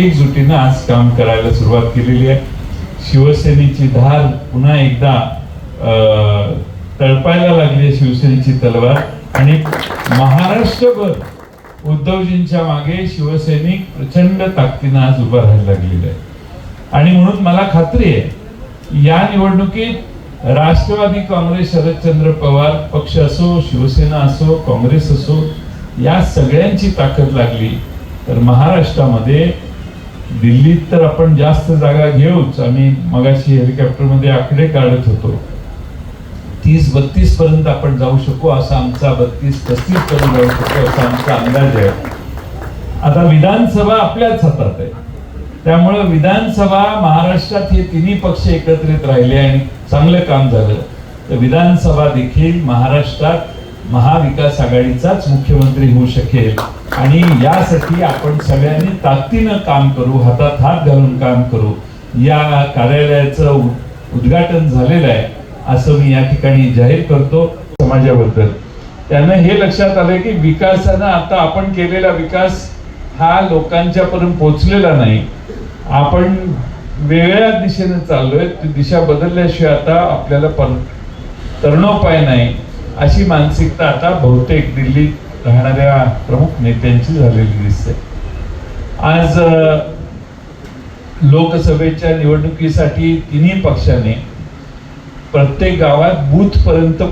एकजुटीनं आज काम करायला सुरुवात केलेली आहे. शिवसेनेची धार पुन्हा एकदा तळपायला लागली आहे शिवसेनेची तलवार. आणि महाराष्ट्रभर उद्धवजींच्या मागे शिवसैनिक प्रचंड ताकदीनं आज उभं राहायला लागलेले आहे. आणि म्हणून मला खात्री आहे या निवडणुकीत राष्ट्रवादी काँग्रेस शरदचंद्र पवार पक्ष असो शिवसेना असो काँग्रेस असो या सगळ्यांची ताकद लागली. तर महाराष्ट्रामध्ये दिल्लीत तर आपण जास्त जागा घेऊच. आम्ही मगाशी हेलिकॉप्टरमध्ये आकडे काढत होतो. तीस बत्तीस पर्यंत आपण जाऊ शकू असा आमचा बत्तीस पस्तीस पर्यंत जाऊ शकतो असा आमचा अंदाज आहे. आता विधानसभा आपल्याच हातात आहे. त्यामुळे विधानसभा महाराष्ट्रात हे तिन्ही पक्ष एकत्रित राहिले आणि चांगलं काम झालं. तर विधानसभा देखील महाराष्ट्रात महाविकास आघाडीचाच मुख्यमंत्री होऊ शकेल. आणि यासाठी आपण सगळ्यांनी ताकदीनं काम करू हातात हात घालून काम करू. या कार्यालयाचं उद्घाटन झालेलं आहे असं मी या ठिकाणी जाहीर करतो समाजाबद्दल. त्यानं हे लक्षात आलंय की विकासानं आता आपण केलेला विकास हा लोकांच्या पर्यंत नाही. आपण वेगळ्या दिशेने चाललोय ती दिशा बदलल्याशिवाय आता आपल्याला पर तरणोपाय नाही. अशी मानसिकता आता बहुतेक दिल्लीत राहणाऱ्या प्रमुख नेत्यांची झालेली दिसते. आज लोकसभेच्या निवडणुकीसाठी तिन्ही पक्षाने प्रत्येक गावात बूथ पर्यंत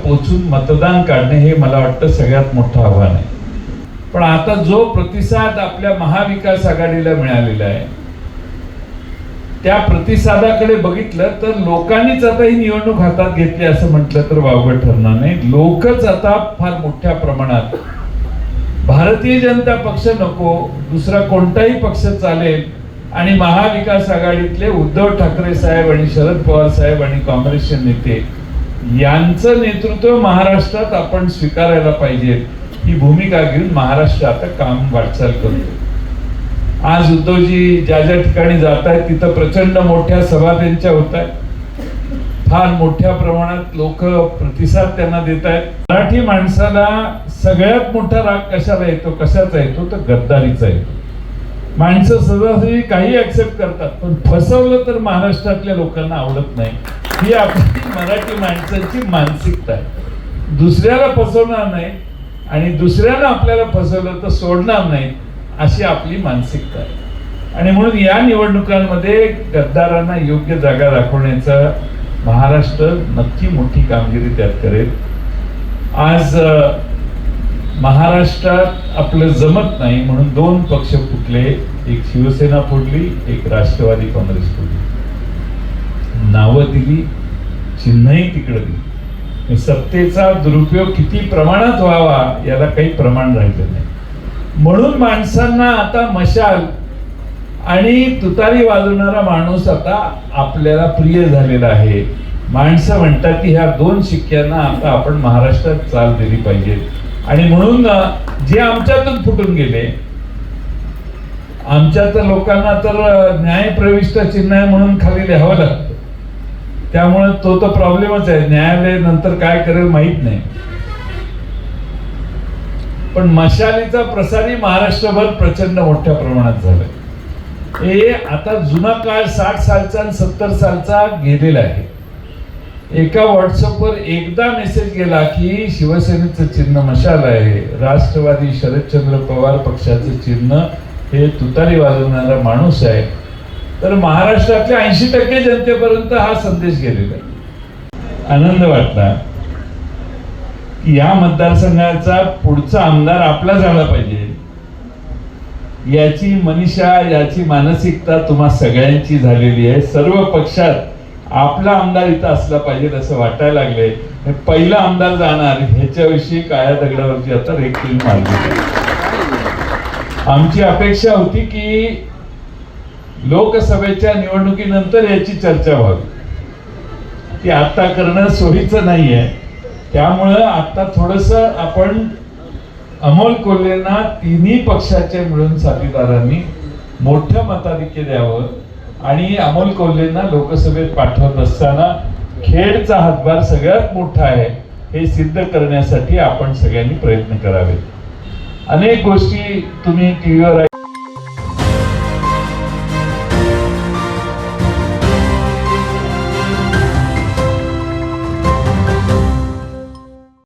मतदान काढणे हे मला वाटतं सगळ्यात मोठं आव्हान आहे. पण आता जो प्रतिसाद आपल्या महाविकास आघाडीला मिळालेला आहे त्या प्रतिसादाकडे बघितलं तर लोकांनीच आता ही निवडणूक हातात घेतली असं म्हटलं तर वावगं ठरणार नाही. लोकच आता फार मोठ्या प्रमाणात भारतीय जनता पक्ष नको दुसरा कोणताही पक्ष चालेल आणि महाविकास आघाडीतले उद्धव ठाकरे साहेब आणि शरद पवार साहेब आणि काँग्रेसचे नेते यांचं नेतृत्व महाराष्ट्रात आपण स्वीकारायला पाहिजे. ही भूमिका घेऊन महाराष्ट्र आता काम वाटचाल करतो. आज उद्धवजी ज्या ज्या ठिकाणी जात आहेत तिथं प्रचंड मोठ्या सभा त्यांच्या होत आहेत फार मोठ्या प्रमाणात लोक प्रतिसाद त्यांना देत आहेत मराठी माणसाला सगळ्यात मोठा राग कशाला येतो? कशाचा येतो? तर गद्दारीचा येतो. माणसं सहजासहजी काही ऍक्सेप्ट करतात पण फसवलं तर महाराष्ट्रातल्या लोकांना आवडत नाही. ही आपली मराठी माणसांची मानसिकता आहे. दुसऱ्याला फसवणार नाही आणि दुसऱ्याला आपल्याला फसवलं तर सोडणार नाही. अशी आपली मानसिकता आहे. आणि म्हणून या निवडणुकांमध्ये गद्दारांना योग्य जागा दाखवण्याचा महाराष्ट्र नक्की मोठी कामगिरी त्यात करेल. आज महाराष्ट्रात आपलं जमत नाही म्हणून दोन पक्ष फुटले. एक शिवसेना फोडली एक राष्ट्रवादी काँग्रेस फोडली. नावं दिली चिन्हही तिकडे दिली. सत्तेचा दुरुपयोग किती प्रमाणात व्हावा याला काही प्रमाण राहिलं नाही. म्हणून माणसांना आता मशाल आणि तुतारी वाजवणारा माणूस आता आपल्याला प्रिय झालेला आहे. माणसं म्हणतात की ह्या दोन शिक्क्यांना आता आपण महाराष्ट्रात चाल दिली पाहिजे. आणि म्हणून जे आमच्यातून फुटून गेले आमच्या तर लोकांना तर न्यायप्रविष्ट न्याय प्रविष्ट चिन्ह आहे म्हणून खाली लिहावं लागतं. त्यामुळे तो तर प्रॉब्लेमच आहे. न्यायालय नंतर काय करेल माहीत नाही. पण मशालीचा प्रसारही महाराष्ट्रभर प्रचंड मोठ्या प्रमाणात झालाय. हे आता जुना काळ साठ सालचा आणि सत्तर सालचा गेलेला आहे. एका व्हॉट्सअपवर एकदा मेसेज गेला की शिवसेनेचं चिन्ह मशाल आहे राष्ट्रवादी शरदचंद्र पवार पक्षाचं चिन्ह हे तुतारी वाजवणारा माणूस आहे. तर महाराष्ट्रातल्या ऐंशी टक्के जनतेपर्यंत हा संदेश गेलेला आहे. आनंद वाटला. की या मतदारसंघाचा पुढचा आमदार आपला झाला पाहिजे. याची मनीषा याची मानसिकता तुम्हा सगळ्यांची झालेली आहे. सर्व पक्षात आपला आमदार इथं असला पाहिजे असं वाटायला लागले हे पहिला आमदार जाणार ह्याच्याविषयी काळ्या दगडावरची आता रेखील तुम्ही आमची अपेक्षा होती की लोकसभेच्या निवडणुकीनंतर याची चर्चा व्हावी. ती आता करणं सोयीचं नाहीये. त्यामुळं आता थोडस आपण अमोल कोल्हेंना तिन्ही पक्षाचे मिळून साथीदारांनी मोठं मताधिक्य द्यावं आणि अमोल कोल्हेंना लोकसभेत पाठवत असताना खेडचा हातभार सगळ्यात मोठा आहे हे सिद्ध करण्यासाठी आपण सगळ्यांनी प्रयत्न करावे अनेक गोष्टी तुम्ही टीव्हीवर